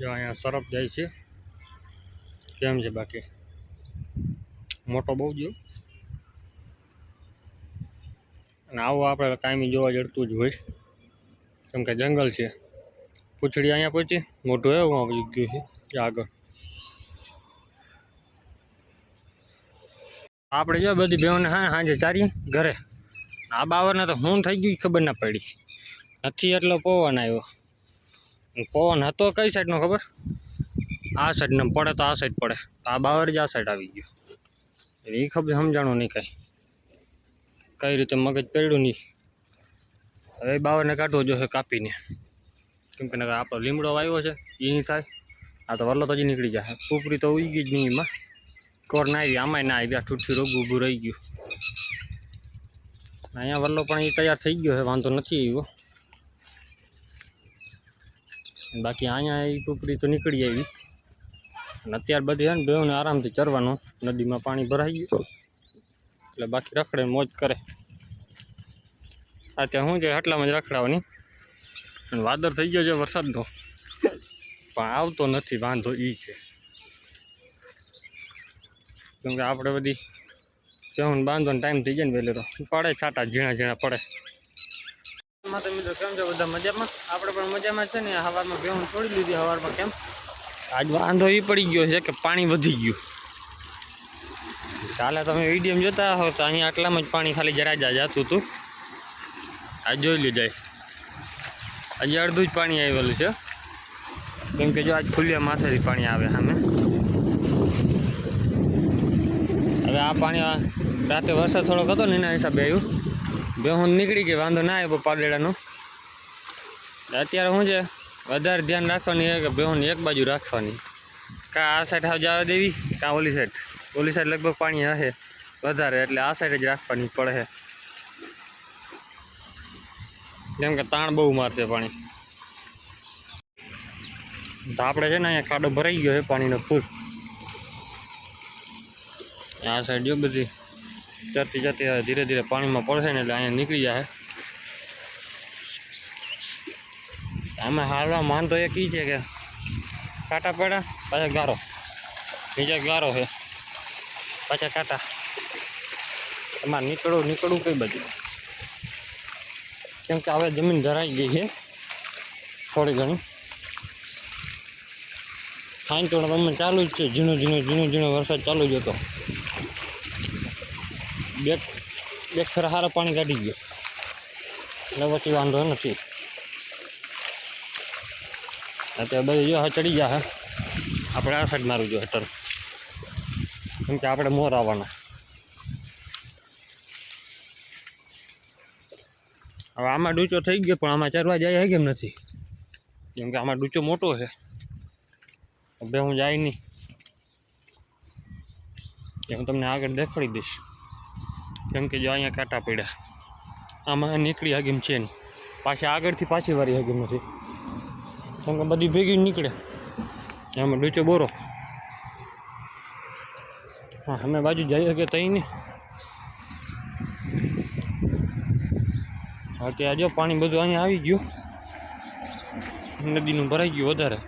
જો અહીંયા સરફ જાય છે. કેમ છે બાકી? મોટો બહુ જો અને આવું આપણે કાયમી જોવા જડતું જ હોય. કેમ કે જંગલ છે. પૂંછડી અહીંયા પહોંચી. મોટું એવું આવી ગયું છે. આગળ. આપણે જો બધી બેઓને હા સાંજે ચારીએ ઘરે. આ બાવરને તો હું થઈ ગયું ખબર ના પડી. નથી એટલો પવન આવ્યો. પવન હતો કઈ સાઈડનો ખબર? આ સાઈડને પડે તો આ સાઈડ પડે. આ બાવર જ આ સાઈડ આવી ગયો. એ ખબર સમજાણું નહીં કાંઈ. કઈ રીતે મગજ પડ્યું નહીં. હવે બાવરને કાઢવો જોઈએ કાપીને. કેમ કે આપણો લીમડો વાવ્યો છે એ નહીં થાય. આ તો વલ્લો તો હજી નીકળી જાય પૂપરી તો ઉઈ ગઈ જ નહીં એમાં. કોર ના આવી, આમાંય ના આવી. આ ઠૂઠી રોગ ઊભું રહી ગયું. અહીંયા વલ્લો પણ એ તૈયાર થઈ ગયો છે, વાંધો નથી આવ્યો. બાકી અહીંયા એ ટુકડી તો નીકળી આવી. અને અત્યારે બધી છે ને બેઉને આરામથી ચરવાનું નદીમાં પાણી ભરાઈ ગયું. એટલે બાકી રખડે મોજ કરે. અત્યારે શું છે આટલામાં જ રખડાવાની. અને વાદળ થઈ ગયો છે વરસાદનો. પણ આવતો નથી વાંધો એ છે. કેમ કે આપણે બધી કેવું બાંધવાનો ટાઈમ થઈ જાય ને વહેલેરો પડે છાટા ઝીણા ઝીણા પડે. માં તો મિત્રો કેમ છો બધા મજામાં? આપણે પણ મજામાં છે ને, હવારમાં બેહું છોડી લીધી હવારમાં કેમ? આજ વાંધો એ પડી ગયો છે કે પાણી વધી ગયું. કાલે તમે વીડિયો જોતા હો તો અહીંયા આટલામાં જ પાણી ખાલી જરા જ જતું હતું આ જોઈ લીધાય આજે અડધું જ પાણી આવેલું છે. કેમ કે જો આજ ખુલ્યા માથેથી પાણી આવે સામે. હવે આ પાણી રાતે વરસાદ થોડોક હતો ને એના હિસાબે આવ્યું. બેહું નીકળી ગઈ વાંધો ના આવ્યો પાડેડાનો અત્યારે શું છે, વધારે ધ્યાન રાખવાની છે કે બેહું એક બાજુ રાખવાની. કાં આ સાઈડ હાવ જવા દેવી, કાં ઓલી સાઈડ ઓલી સાઈડ લગભગ પાણી હશે વધારે, એટલે આ સાઈડ જ રાખવાની પડે. છે કેમ કે તાણ બહુ મારશે પાણી. તો આપણે છે ને અહીંયા ખાડો ભરાઈ ગયો છે પાણીનો ફૂલ. આ સાઈડ જો બધી. ચડતી જતી હવે ધીરે ધીરે પાણીમાં પડશે ને એટલે અહીંયા નીકળી જાય. આમાં હાલવા માનતો એક ઈ છે કે કાંટા પડ્યા, પાછા ગારો. નીચે ગારો છે. પાછા કાંટા. એમાં નીકળવું નીકળવું કઈ બાજુ? કેમ કે હવે જમીન ધરાઈ ગઈ છે, થોડી ઘણી. ખાઈ તો તમે ચાલુ જ છે, ઝીણો ઝીણો ઝીણો ઝીણો વરસાદ ચાલુ જ હતો. બે બે ખરા હારા પાણી કાઢી ગયો. એટલે પછી વાંધો નથી. અત્યારે બધું જો ચડી ગયા હે. આપણે આ સાઈડ મારું જોઈએ હટર કેમ કે આપણે મોર આવવાના. હવે આમાં ડૂચો થઈ ગયો, પણ આમાં ચરવા જાય કેમ નથી? કેમ કે આમાં ડૂચો મોટો છે. હવે હું જાય નહીં. એ હું તમને આગળ દેખાડી દઈશ. કેમ કે જો અહીંયા કાંટા પડ્યા. આમાં નીકળી હગીમ છે નહીં પાછી આગળથી પાછી વારી હગીમ નથી. કેમ કે બધી ભેગી નીકળે. એમાં ડૂચો બોરો. હા, અમે બાજુ જઈ શકે તઈ ને. અત્યારે જો પાણી બધું અહીંયા આવી ગયું. નદીનું ભરાઈ ગયું વધારે.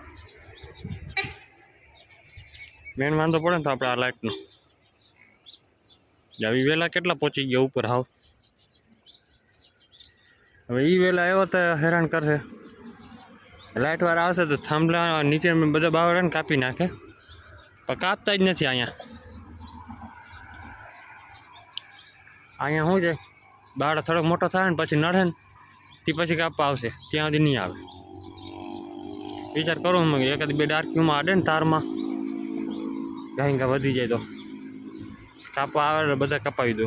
મેન વાંધો પડે ને તો આપણે આ લાઇટનો આવી વહેલા કેટલા પહોંચી ગયા ઉપર? હાવ. હવે એ વહેલા આવ્યો તો હેરાન કરશે. લાઇટ વાળા આવશે તો થાંભલા નીચે બધા બાવળાને કાપી નાખે. પણ કાપતા જ નથી અહીંયા. અહીંયા શું છે? બાળ થોડોક મોટો થાય ને પછી નડે ને તે પછી કાપવા આવશે. ત્યાં સુધી નહીં આવે. વિચાર કરો મેં એકાદ બે ડાર્કીમાં આડે ને તારમાં. ગાય ગા વધી જાય તો. કાપવા આવે એટલે બધા કપાવી દો.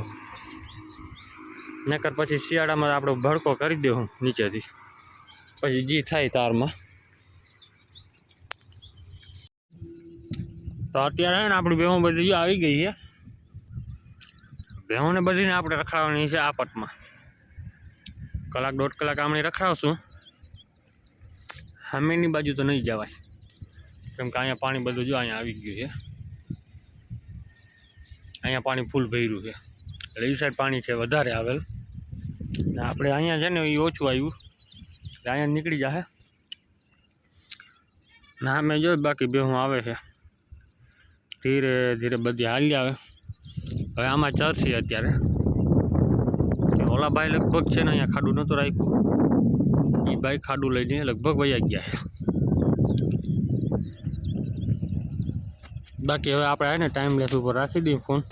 નકર પછી શિયાળામાં આપણે ભડકો કરી દઉં નીચેથી. પછી જી થાય તારમાં. તો અત્યારે ને આપણી બેહું બધી આવી ગઈ છે બેહુંને બધીને આપણે રખડાવવાની છે આપતમાં. કલાક દોઢ કલાક આમણે રખડાવશું. સામેની બાજુ તો નહીં જવાય. કેમ કે અહીંયા પાણી બધું જો અહીંયા આવી ગયું છે. અહીંયા પાણી ફૂલ ભર્યું છે. એટલે એ સાઈડ પાણી છે વધારે આવેલ. ને આપણે અહીંયા છે ને એ ઓછું આવ્યું એટલે અહીંયા નીકળી જશે ના મેં જોયું બાકી બે હું આવે છે. ધીરે ધીરે બધી હાલી આવે. હવે આમાં ચરસી અત્યારે. ઓલા ભાઈ લગભગ છે ને અહીંયા ખાડું નહોતું રાખ્યું. એ ભાઈ ખાડું લઈને લગભગ વયા ગયા છે. બાકી હવે આપણે આવે ને ટાઈમ લેસ ઉપર રાખી દઈએ ફોન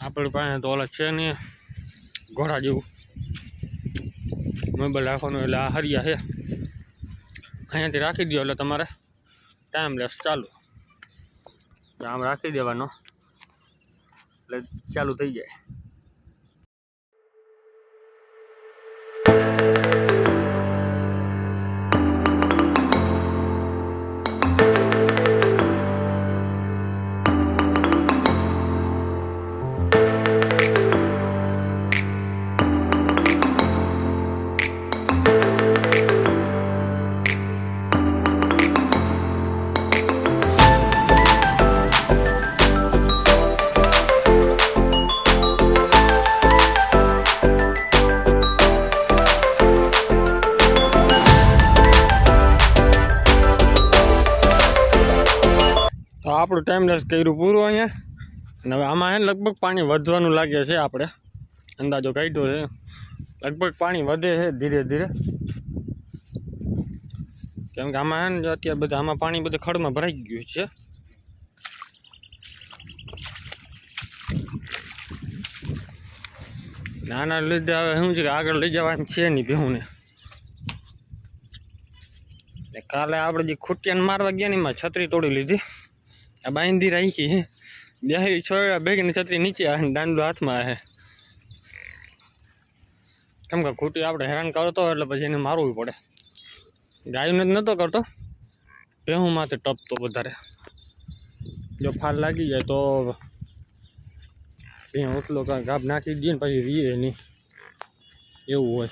આપણી પાસે તો ઓલા છે ને, ઘોડા જેવું. મોબાઈલ રાખવાનું એટલે આ હરિયા છે. અહીંયાથી રાખી દો એટલે તમારે ટાઈમ લેસ ચાલુ. આમ રાખી દેવાનો. એટલે ચાલુ થઈ જાય. આપણું ટાઈમલેસ કર્યું પૂરું અહીંયા. અને હવે આમાં એને લગભગ પાણી વધવાનું લાગે છે આપણે. અંદાજો કાઢ્યો છે. લગભગ પાણી વધે છે ધીરે ધીરે. કેમ કે આમાં એને અત્યારે બધા આમાં પાણી બધું ખડમાં ભરાઈ ગયું છે. નાના લીધે હવે શું છે કે આગળ લઈ જવાનું છે નહીં ભેહુંને. કાલે આપણે જે ખૂટિયાને મારવા ગયા ને એમાં છત્રી તોડી લીધી. આ બાંધી રાખી હે. બે છોડા ભેગીને છત્રી નીચે દાંડો હાથમાં આવે કેમ કે ખૂટી આપણે હેરાન કરતો એટલે પછી એને મારવું પડે. ગાયને જ નહોતો કરતો. ભેહું માથે ટપતો વધારે. જો ફાલ લાગી જાય તો ભેં ઉઠલો ગાભ નાખી દઈએ ને પછી રીએ નહીં. એવું હોય.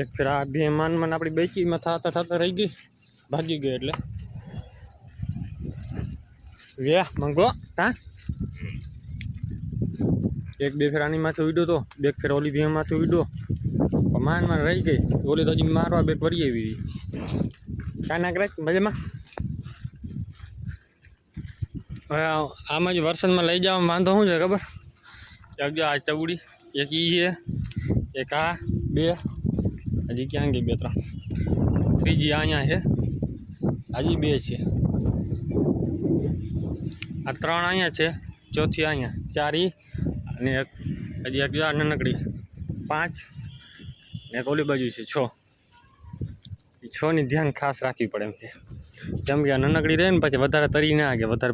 એક ફેર આ બે માન માન આપણી બેચીમાં થતા થતા રહી ગઈ. ભાગી ગઈ એટલે. વ્યા મંગો તા એક બે ફેર આની માથે ઉડ્યો તો બે ફેર ઓલી બે માથે ઉડ્યો. માન માન રહી ગઈ. ઓલી તો હજી મારવા બે પડી આવી કા ના કરે મજામાં? હવે આમાં જ વરસાદમાં લઈ જવામાં વાંધો શું છે, ખબર? એક આ ચવડી એક ઈ છે, એક આ, બે. હજી ક્યાં ગઈ બે ત્રણ? ત્રીજી અહીંયા છે. હજી બે છે. આ ત્રણ અહીંયા છે. ચોથી અહીંયા. ચારી અને એક, હજી એક આ નાનકડી. પાંચ ને એક ઓલી બાજુ છે છ. એ છની ધ્યાન ખાસ રાખવી પડે એમ છે કેમ કે આ નાનકડી રહે ને પછી વધારે તરી ના આગે વધારે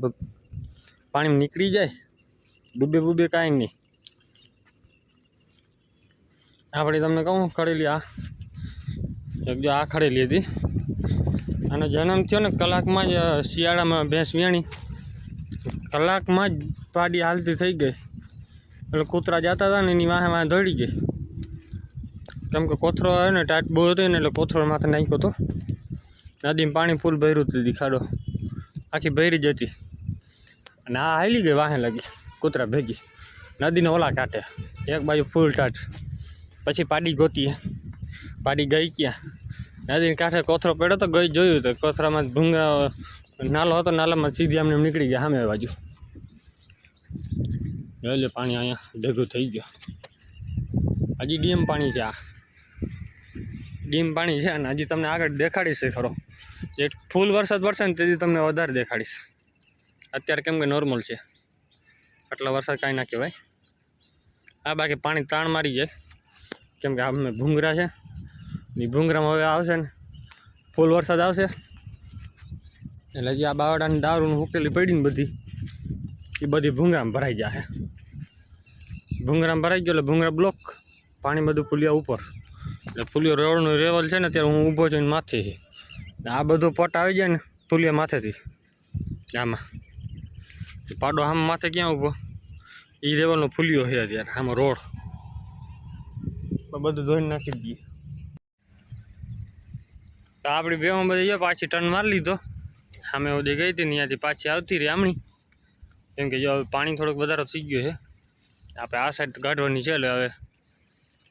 પાણીમાં નીકળી જાય. ડૂબે બૂબે કાંઈ નહીં. આપણે તમને કહું ખડેલી આ. એક જો આ ખડેલી હતી. આનો જન્મ થયો ને કલાકમાં જ શિયાળામાં ભેંસ વેણી. કલાકમાં જ પાડી હાલતી થઈ ગઈ. એટલે કૂતરા જતા હતા ને એની વાહે વાહે દોડી ગઈ. કેમ કે કોથરો આવે ને ટાટ બહુ હતો ને એટલે કોથરો માથે નાખ્યો હતો નદીમાં પાણી ફૂલ ભર્યું હતું દીખાડો આખી ભરી જતી અને આ હાલી ગઈ વાહે લાગી. કૂતરા ભેગી. નદીને ઓલા કાંઠે. એક બાજુ ફૂલ ટાટ. પછી પાડી ગોતી. પાડી ગઈ ક્યાં? નદીને કાંઠે કોથરો પડ્યો તો ગઈ જોયું તો કોથરામાં ભૂંગા નાલો હતો, નાલામાં સીધી આમને નીકળી ગયા સામે બાજુ. એટલે પાણી અહીંયા ભેગું થઈ ગયું. હજી ડીમ પાણી છે આ. ડીમ પાણી છે અને હજી તમને આગળ દેખાડીશ ખરો. જે ફૂલ વરસાદ પડશે ને તેથી તમને વધારે દેખાડીશ. અત્યારે કેમ કે નોર્મલ છે. આટલા વરસાદ કાંઈ ના કહેવાય. આ બાકી પાણી તાણ મારી જાય. કેમ કે આ ભૂંગરા છે. ને ભૂંગરામાં હવે આવશે ને ફૂલ વરસાદ આવશે. એટલે જે આ બાવડાની દારૂનું ઉકેલી પડી ને બધી, એ બધી ભૂંગરામાં ભરાઈ જશે ભૂંગરામાં ભરાઈ ગયો એટલે ભૂંગરા બ્લોક પાણી બધું પુલિયા ઉપર. એટલે ફૂલ્યો રોડનું લેવલ છે ને ત્યારે હું ઊભો છું માથે આ બધું પટ આવી જાય ને ફૂલિયા માથેથી, આમાં. પાડો આમ માથે ક્યાં ઊભો? એ લેવલનો ફૂલ્યો છે અત્યારે, આમાં રોડ. બધું ધોઈને નાખી દઈએ તો આપણી બેમાં બધી પાછી ટર્ન મારી લીધો. સામે ઓદી ગઈ હતી ને ત્યાંથી પાછી આવતી રહી આમણી. કેમ કે જો હવે પાણી થોડોક વધારે થઈ ગયો છે. આપણે આ સાઈડ કાઢવાની છે એટલે હવે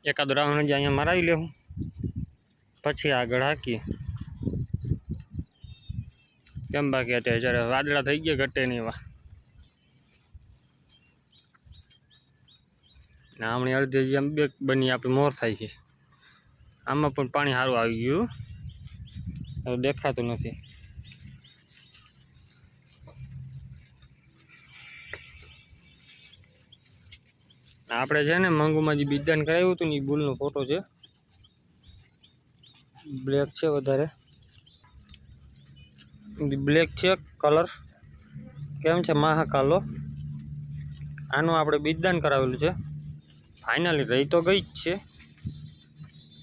એકાદો રાઉન્ડ હજી અહીંયા મરાવી લેવું. પછી આગળ હાકીએ. કેમ બાકી અત્યારે જ્યારે વાદળા થઈ ગયા ઘટે નહીં એવા. ને હમણાં અડધી જેમ બે બની આપણે મોર થાય છે. આમાં પણ પાણી સારું આવી ગયું. હવે દેખાતું નથી. આપણે છે ને મંગુમાં જે બીજદાન કરાવ્યું હતું ને એ બુલનો ફોટો છે. બ્લેક છે વધારે. બ્લેક છે કલર કેમ છે? મહાકાલો. આનું આપણે બીજદાન કરાવેલું છે. ફાઇનલી રહી તો ગઈ જ છે.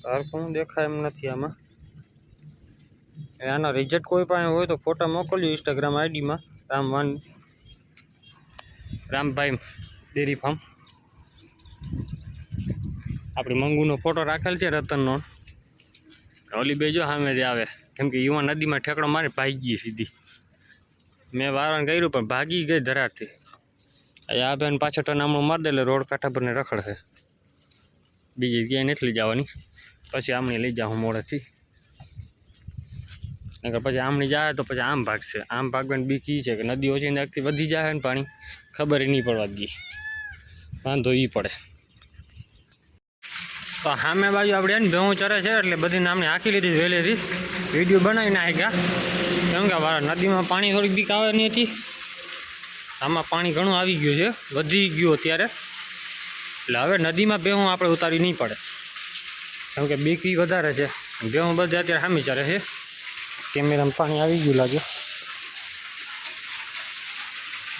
હરખું દેખાય એમ નથી આમાં. આના રિઝલ્ટ કોઈ પાસે હોય તો ફોટા મોકલ્યો Instagram આઈડીમાં Ram one Rambhai dairy farm આપણી મંગુનો ફોટો રાખેલ છે રતનનો. ઓલી બે જો જ આવે. કેમ કે યુવા નદીમાં ઠેકડો મારી ભાગી ગઈ સીધી. મેં વારણ કર્યું પણ ભાગી ગઈ ધરારથી. આ બેન પાછળ ટનામણું મારી દે એટલે રોડ કાંઠા પરને રખડશે બીજી જગ્યાએ નથી લઈ જવાની. પછી આમણી લઈ જાઉં મોડેથી. નકર પછી આમણી જાય તો પછી આમ ભાગશે. આમ ભાગવાની બીક ઈ છે કે નદી ઓછી નાખતી વધી જાય ને પાણી. ખબર એ નહીં પડવા દઈએ વાંધો એ પડે. તો સામે બાજુ આપણે એને ભેહું ચરે છે એટલે બધી નામની હાંકી લીધી વહેલેથી વીડિયો બનાવીને આવ્યા કેમ કે નદીમાં પાણી થોડીક બીક આવે નહીં હતી. આમાં પાણી ઘણું આવી ગયું છે. વધી ગયું અત્યારે. એટલે હવે નદીમાં ભેહું આપણે ઉતારી નહીં પડે. કેમ કે બીક વધારે છે. ભેહું બધે અત્યારે સામી ચરે છે. કેમેરામાં પાણી આવી ગયું લાગે.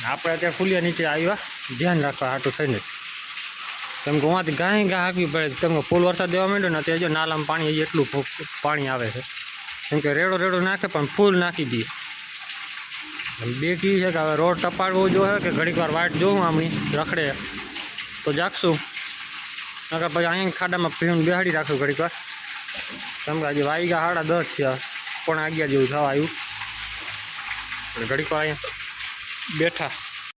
આપણે અત્યારે ફૂલિયા નીચે આવ્યા. ધ્યાન રાખવા હાટું થઈને. કેમ કે ઉहाँથી ગાય ગા હાંકવી પડે કેમ કે ફૂલ વરસાદ દેવા માંડ્યો ને અત્યારે જો નાલામાં પાણી હજી એટલું ફૂ- પાણી આવે છે. કેમ કે રેડો રેડો નાખે પણ ફૂલ નાખી દઈએ બે કી છે કે હવે રોડ ટપાડવો જોઈએ કે ઘડીક વાર વાટ જોઉં આમની રખડે. તો જાગશું. નકર પછી અહીંયા ખાડામાં પીણ બેહાડી રાખું ઘડીક વાર. કેમ કે આજે વાગ્યા સાડા દસ છે. પણ અગિયાર જેવું થવા આવ્યું. એટલે ઘડીક વાર અહીંયા બેઠા.